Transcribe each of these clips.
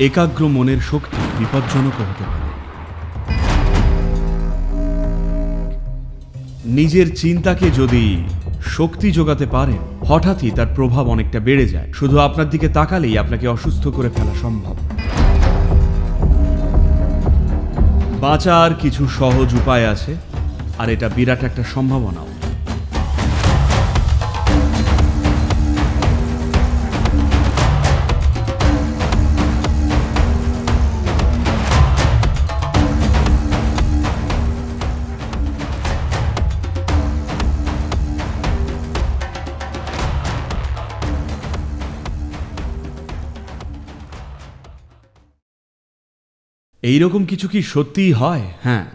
একাগ্র মনের শক্তি বিপজ্জনকও হতে পারে। নিজের চিন্তাকে যদি শক্তি যোগাতে পারেন, হঠাৎই তার প্রভাব অনেকটা বেড়ে যায়। শুধু আপনার দিকে তাকালেই আপনাকে অসুস্থ করে ফেলা সম্ভব। বাঁচার কিছু সহজ উপায় আছে, আর এটা বিরাট একটা সম্ভাবনাও। এইরকম কিছু কি সত্যিই হয়? হ্যাঁ।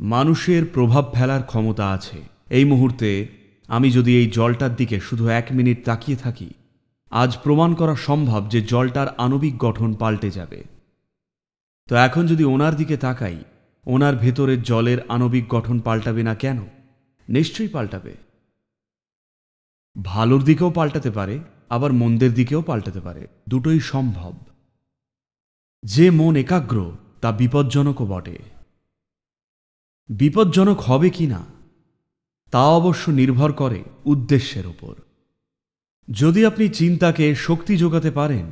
মানুষের প্রভাব ফেলার ক্ষমতা আছে। এই মুহূর্তে আমি যদি এই জলটার দিকে শুধু এক মিনিট তাকিয়ে থাকি আজ প্রমাণ করা সম্ভব যে জলটার আণবিক গঠন পাল্টে যাবে। তো এখন যদি ওনার দিকে তাকাই ওনার ভেতরের জলের আণবিক গঠন পাল্টাবে না কেন? নিশ্চয়ই পাল্টাবে। ভালোর দিকেও পাল্টাতে পারে আবার মন্দের দিকেও পাল্টাতে পারে। দুটোই সম্ভব। যে মন একাগ্র, তা বিপজ্জনকও বটে। বিপজ্জনক হবে কি না, তা অবশ্য নির্ভর করে উদ্দেশ্যের ওপর যদি আপনি চিন্তাকে শক্তি যোগাতে পারেন,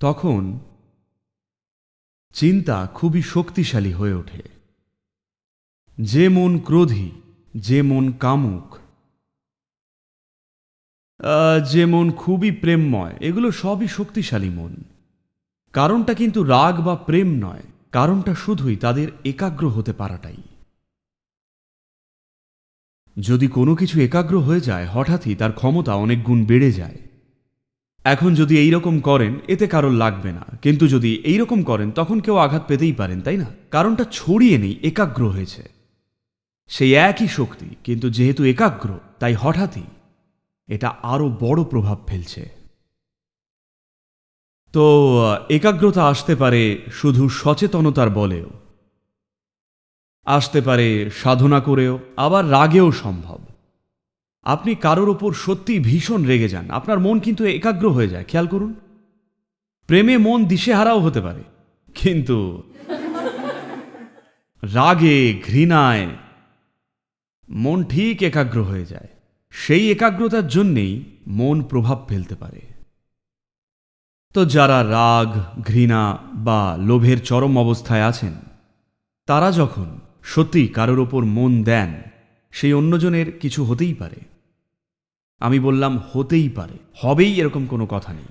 তখন চিন্তা খুবই শক্তিশালী হয়ে ওঠে। যে মন ক্রোধী, যে মন কামুক যে মন খুবই প্রেমময়, এগুলো সবই শক্তিশালী মন। কারণটা কিন্তু রাগ বা প্রেম নয়, কারণটা শুধুই তাদের একাগ্র হতে পারাটাই। যদি কোনো কিছু একাগ্র হয়ে যায়, হঠাৎই তার ক্ষমতা অনেক গুণ বেড়ে যায়। এখন যদি এই রকম করেন, এতে কারোর লাগবে না। কিন্তু যদি এই রকম করেন, তখন কেউ আঘাত পেতেই পারেন, তাই না? কারণটা ছড়িয়ে নেই, একাগ্র হয়েছে। সেই একই শক্তি, কিন্তু যেহেতু একাগ্র, তাই হঠাৎই এটা আরও বড় প্রভাব ফেলছে। তো একাগ্রতা আসতে পারে শুধু সচেতনতার বলেও। আসতে পারে সাধনা করেও, আবার রাগেও সম্ভব। আপনি কারোর ওপর সত্যি ভীষণ রেগে যান। আপনার মন কিন্তু একাগ্র হয়ে যায়, খেয়াল করুন। প্রেমে মন দিশেহারাও হতে পারে, কিন্তু রাগে, ঘৃণায় মন ঠিক একাগ্র হয়ে যায়। সেই একাগ্রতার জন্যেই মন প্রভাব ফেলতে পারে। তো যারা রাগ, ঘৃণা বা লোভের চরম অবস্থায় আছেন, তারা যখন সত্যি কারোর ওপর মন দেন, সেই অন্যজনের কিছু হতেই পারে। আমি বললাম, হতেই পারে। হবেই এরকম কোনো কথা নেই।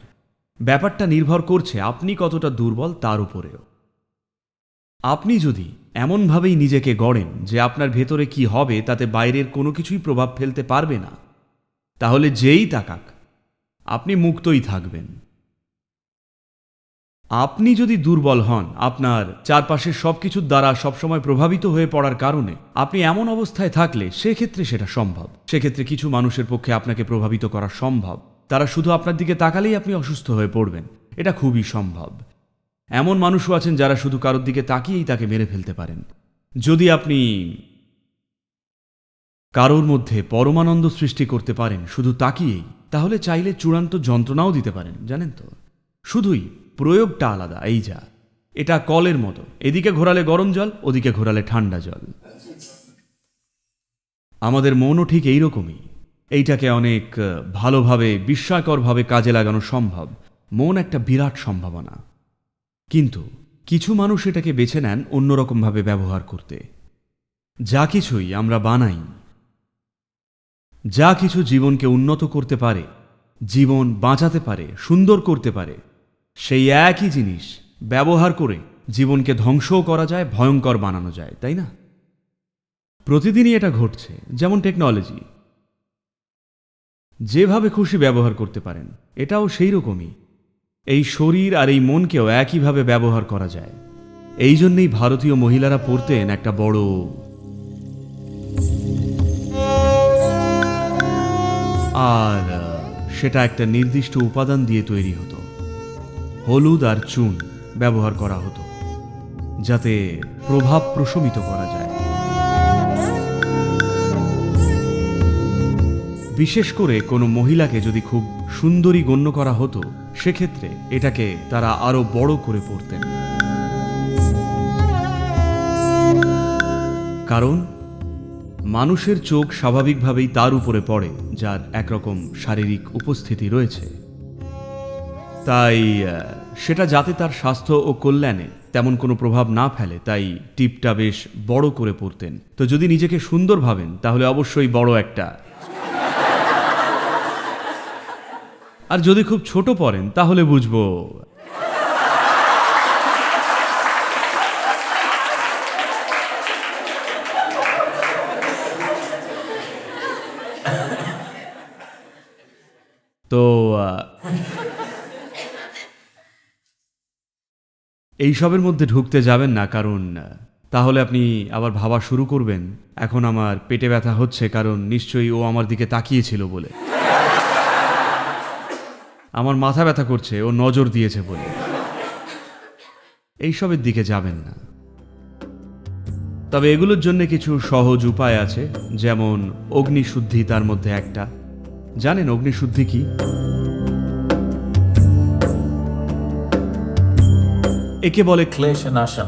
ব্যাপারটা নির্ভর করছে আপনি কতটা দুর্বল তার উপরেও। আপনি যদি এমনভাবেই নিজেকে গড়েন যে আপনার ভেতরে কি হবে, তাতে বাইরের কোনো কিছুই প্রভাব ফেলতে পারবে না, তাহলে যেই তাকাক, আপনি মুক্তই থাকবেন। আপনি যদি দুর্বল হন, আপনার চারপাশের সব কিছুর দ্বারা সবসময় প্রভাবিত হয়ে পড়ার কারণে আপনি এমন অবস্থায় থাকলে সেক্ষেত্রে সেটা সম্ভব। সেক্ষেত্রে কিছু মানুষের পক্ষে আপনাকে প্রভাবিত করা সম্ভব। তারা শুধু আপনার দিকে তাকালেই আপনি অসুস্থ হয়ে পড়বেন। এটা খুবই সম্ভব। এমন মানুষও আছেন যারা শুধু কারোর দিকে তাকিয়েই তাকে মেরে ফেলতে পারেন। যদি আপনি কারোর মধ্যে পরমানন্দ সৃষ্টি করতে পারেন শুধু তাকিয়েই, তাহলে চাইলে চূড়ান্ত যন্ত্রণাও দিতে পারেন, জানেন তো? শুধুই প্রয়োগটা আলাদা, এই যা। এটা কলের মতো। এদিকে ঘোরালে গরম জল, ওদিকে ঘোরালে ঠান্ডা জল। আমাদের মনও ঠিক এই রকমই এইটাকে অনেক ভালোভাবে, বিস্ময়করভাবে কাজে লাগানো সম্ভব। মন একটা বিরাট সম্ভাবনা। কিন্তু কিছু মানুষ এটাকে বেছে নেন অন্যরকমভাবে ব্যবহার করতে। যা কিছুই আমরা বানাই, যা কিছু জীবনকে উন্নত করতে পারে, জীবন বাঁচাতে পারে, সুন্দর করতে পারে সেই একই জিনিস ব্যবহার করে জীবনকে ধ্বংসও করা যায়, ভয়ঙ্কর বানানো যায়, তাই না? প্রতিদিনই এটা ঘটছে, যেমন টেকনোলজি। যেভাবে খুশি ব্যবহার করতে পারেন, এটাও সেই রকমই এই শরীর আর এই মনকেও একইভাবে ব্যবহার করা যায়। এই জন্যেই ভারতীয় মহিলারা পরতেন একটা বড় আর সেটা একটা নির্দিষ্ট উপাদান দিয়ে তৈরি হতো। হলুদ আর চুন ব্যবহার করা হতো, যাতে প্রভাব প্রশমিত করা যায়। বিশেষ করে কোনো মহিলাকে যদি খুব সুন্দরী গণ্য করা হতো, সেক্ষেত্রে এটাকে তারা আরও বড় করে পড়তেন কারণ, মানুষের চোখ স্বাভাবিকভাবেই তার উপরে পড়ে, যার একরকম শারীরিক উপস্থিতি রয়েছে। তাই সেটা যাতে তার স্বাস্থ্য ও কল্যাণে তেমন কোনো প্রভাব না ফেলে, তাই টিপটা বেশ বড় করে পড়তেন। তো যদি নিজেকে সুন্দর ভাবেন, তাহলে অবশ্যই বড় একটা। আর যদি খুব ছোট পড়েন, তাহলে বুঝব। তো এইসবের মধ্যে ঢুকতে যাবেন না, কারণ, তাহলে আপনি আবার ভাবা শুরু করবেন। এখন আমার পেটে ব্যথা হচ্ছে, কারণ নিশ্চয়ই ও আমার দিকে তাকিয়েছিল বলে। আমার মাথা ব্যথা করছে, ও নজর দিয়েছে বলে। এইসবের দিকে যাবেন না। তবে এগুলোর জন্য কিছু সহজ উপায় আছে, যেমন অগ্নিশুদ্ধি তার মধ্যে একটা। জানেন অগ্নিশুদ্ধি কি? একে বলে ক্লেশ নাশন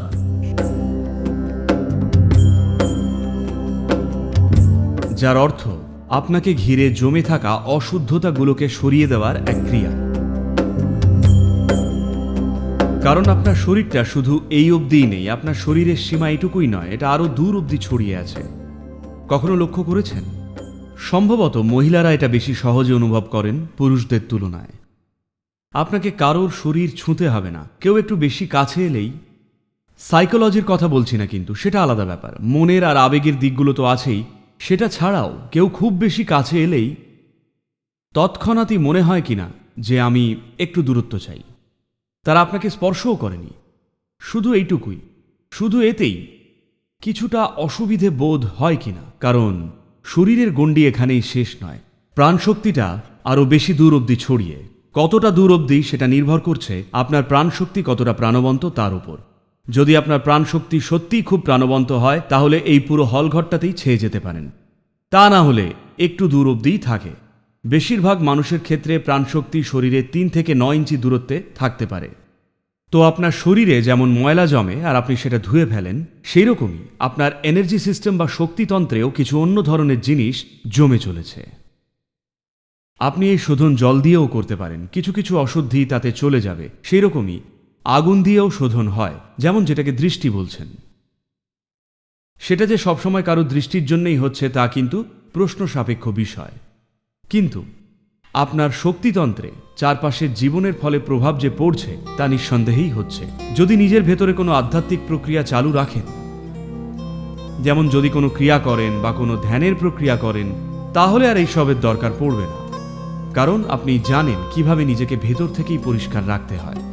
যার অর্থ, আপনাকে ঘিরে জমে থাকা অশুদ্ধতাগুলোকে সরিয়ে দেওয়ার এক ক্রিয়া। কারণ আপনার শরীরটা শুধু এই অবধিই নেই, আপনার শরীরের সীমা এটুকুই নয়, এটা আরও দূর অবধি ছড়িয়ে আছে। কখনো লক্ষ্য করেছেন? সম্ভবত মহিলারা এটা বেশি সহজে অনুভব করেন পুরুষদের তুলনায়। আপনাকে কারোর শরীর ছুঁতে হবে না। কেউ একটু বেশি কাছে এলেই সাইকোলজির কথা বলছি না কিন্তু, সেটা আলাদা ব্যাপার। মনের আর আবেগের দিকগুলো তো আছেই। সেটা ছাড়াও কেউ খুব বেশি কাছে এলেই তৎক্ষণাৎই মনে হয় কিনা যে আমি একটু দূরত্ব চাই। তারা আপনাকে স্পর্শও করেনি। শুধু এইটুকুই। শুধু এতেই কিছুটা অসুবিধে বোধ হয় কিনা। কারণ শরীরের গণ্ডি এখানেই শেষ নয়। প্রাণশক্তিটা আরও বেশি দূর অবধি ছড়িয়ে কতটা দূর অবধি সেটা নির্ভর করছে আপনার প্রাণশক্তি কতটা প্রাণবন্ত তার উপর। যদি আপনার প্রাণশক্তি সত্যিই খুব প্রাণবন্ত হয়, তাহলে এই পুরো হলঘরটাতেই ছেয়ে যেতে পারেন। তা না হলে একটু দূর অবধিই থাকে। বেশিরভাগ মানুষের ক্ষেত্রে প্রাণশক্তি শরীরে তিন থেকে নয় ইঞ্চি দূরত্বে থাকতে পারে। তো আপনার শরীরে যেমন ময়লা জমে আর আপনি সেটা ধুয়ে ফেলেন সেই রকমই আপনার এনার্জি সিস্টেম বা শক্তিতন্ত্রেও কিছু অন্য ধরনের জিনিস জমে চলেছে। আপনি এই শোধন জল দিয়েও করতে পারেন। কিছু কিছু অশুদ্ধি তাতে চলে যাবে। সেই রকমই আগুন দিয়েও শোধন হয়, যেমন যেটাকে দৃষ্টি বলছেন। সেটা যে সবসময় কারও দৃষ্টির জন্যই হচ্ছে তা কিন্তু প্রশ্ন সাপেক্ষ বিষয়। কিন্তু আপনার শক্তিতন্ত্রে চারপাশের জীবনের ফলে প্রভাব যে পড়ছে তা নিঃসন্দেহেই হচ্ছে। যদি নিজের ভেতরে কোনো আধ্যাত্মিক প্রক্রিয়া চালু রাখেন, যেমন যদি কোনো ক্রিয়া করেন বা কোনো ধ্যানের প্রক্রিয়া করেন, তাহলে আর এইসবের দরকার পড়বে না। কারণ আপনি জানেন কীভাবে নিজেকে ভেতর থেকেই পরিষ্কার রাখতে হয়।